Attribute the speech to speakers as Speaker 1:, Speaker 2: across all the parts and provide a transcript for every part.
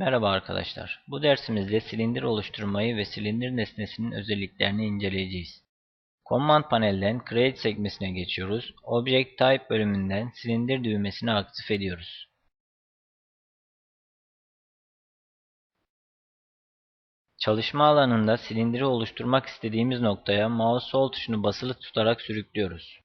Speaker 1: Merhaba arkadaşlar. Bu dersimizde silindir oluşturmayı ve silindir nesnesinin özelliklerini inceleyeceğiz. Command panelden Create sekmesine geçiyoruz. Object Type bölümünden silindir düğmesini aktif ediyoruz. Çalışma alanında silindiri oluşturmak istediğimiz noktaya mouse sol tuşunu basılı tutarak sürüklüyoruz.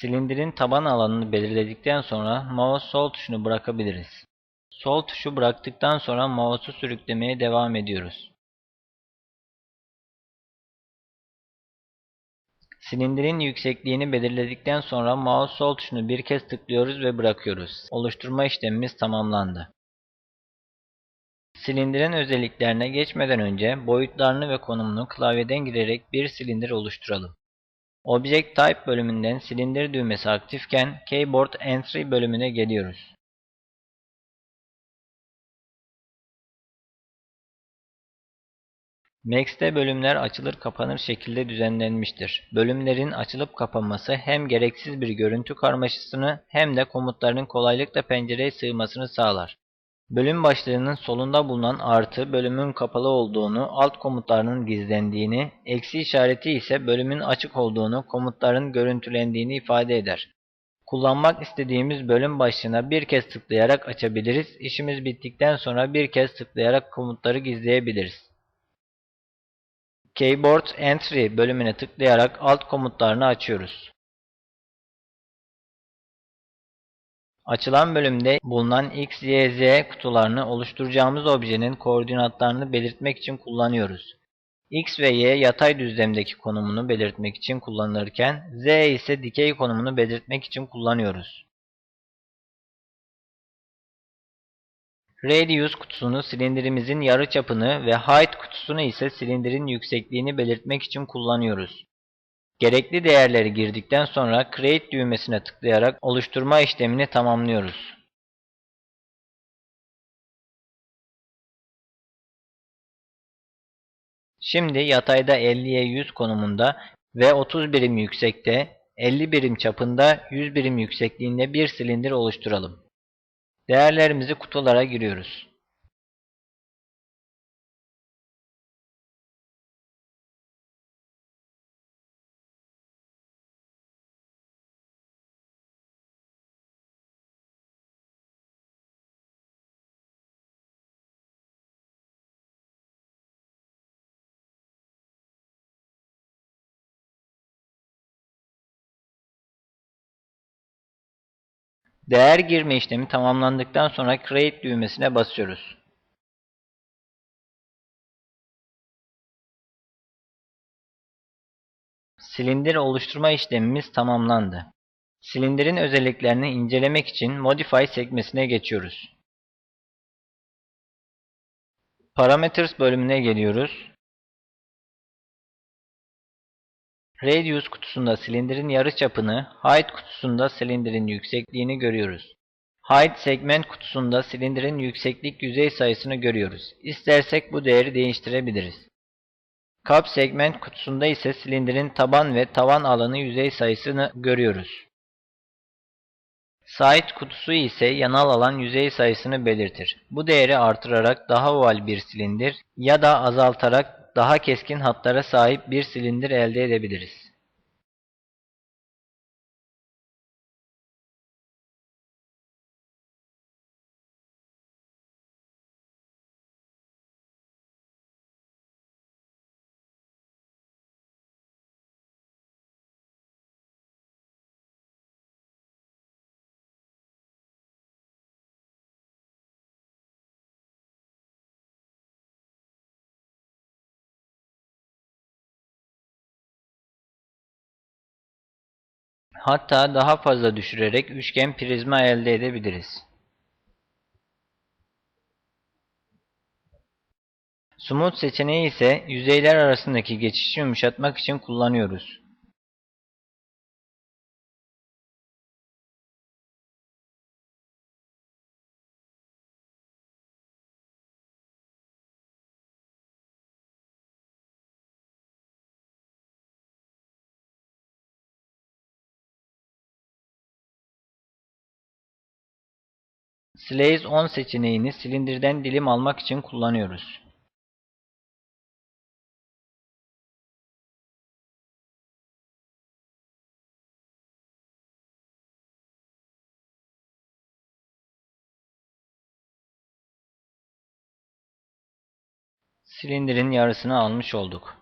Speaker 1: Silindirin taban alanını belirledikten sonra mouse sol tuşunu bırakabiliriz. Sol tuşu bıraktıktan sonra mouse'u sürüklemeye devam ediyoruz. Silindirin yüksekliğini belirledikten sonra mouse sol tuşunu bir kez tıklıyoruz ve bırakıyoruz. Oluşturma işlemimiz tamamlandı. Silindirin özelliklerine geçmeden önce boyutlarını ve konumunu klavyeden girerek bir silindir oluşturalım. Object Type bölümünden silindir düğmesi aktifken Keyboard Entry bölümüne geliyoruz. Max'te bölümler açılır kapanır şekilde düzenlenmiştir. Bölümlerin açılıp kapanması hem gereksiz bir görüntü karmaşasını hem de komutların kolaylıkla pencereye sığmasını sağlar. Bölüm başlığının solunda bulunan artı bölümün kapalı olduğunu, alt komutlarının gizlendiğini, eksi işareti ise bölümün açık olduğunu, komutların görüntülendiğini ifade eder. Kullanmak istediğimiz bölüm başlığına bir kez tıklayarak açabiliriz. İşimiz bittikten sonra bir kez tıklayarak komutları gizleyebiliriz. Keyboard Entry bölümüne tıklayarak alt komutlarını açıyoruz. Açılan bölümde bulunan x, y, z kutularını oluşturacağımız objenin koordinatlarını belirtmek için kullanıyoruz. x ve y yatay düzlemdeki konumunu belirtmek için kullanılırken z ise dikey konumunu belirtmek için kullanıyoruz. Radius kutusunu silindirimizin yarıçapını ve Height kutusunu ise silindirin yüksekliğini belirtmek için kullanıyoruz. Gerekli değerleri girdikten sonra Create düğmesine tıklayarak oluşturma işlemini tamamlıyoruz. Şimdi yatayda 50'ye 100 konumunda ve 30 birim yüksekte, 50 birim çapında 100 birim yüksekliğinde bir silindir oluşturalım. Değerlerimizi kutulara giriyoruz. Değer girme işlemi tamamlandıktan sonra Create düğmesine basıyoruz. Silindir oluşturma işlemimiz tamamlandı. Silindirin özelliklerini incelemek için Modify sekmesine geçiyoruz. Parameters bölümüne geliyoruz. Radius kutusunda silindirin yarıçapını, Height kutusunda silindirin yüksekliğini görüyoruz. Height segment kutusunda silindirin yükseklik yüzey sayısını görüyoruz. İstersek bu değeri değiştirebiliriz. Cap segment kutusunda ise silindirin taban ve tavan alanı yüzey sayısını görüyoruz. Side kutusu ise yanal alan yüzey sayısını belirtir. Bu değeri artırarak daha oval bir silindir ya da azaltarak daha keskin hatlara sahip bir silindir elde edebiliriz. Hatta daha fazla düşürerek üçgen prizma elde edebiliriz. Smooth seçeneği ise yüzeyler arasındaki geçişi yumuşatmak için kullanıyoruz. Slice 10 seçeneğini silindirden dilim almak için kullanıyoruz. Silindirin yarısını almış olduk.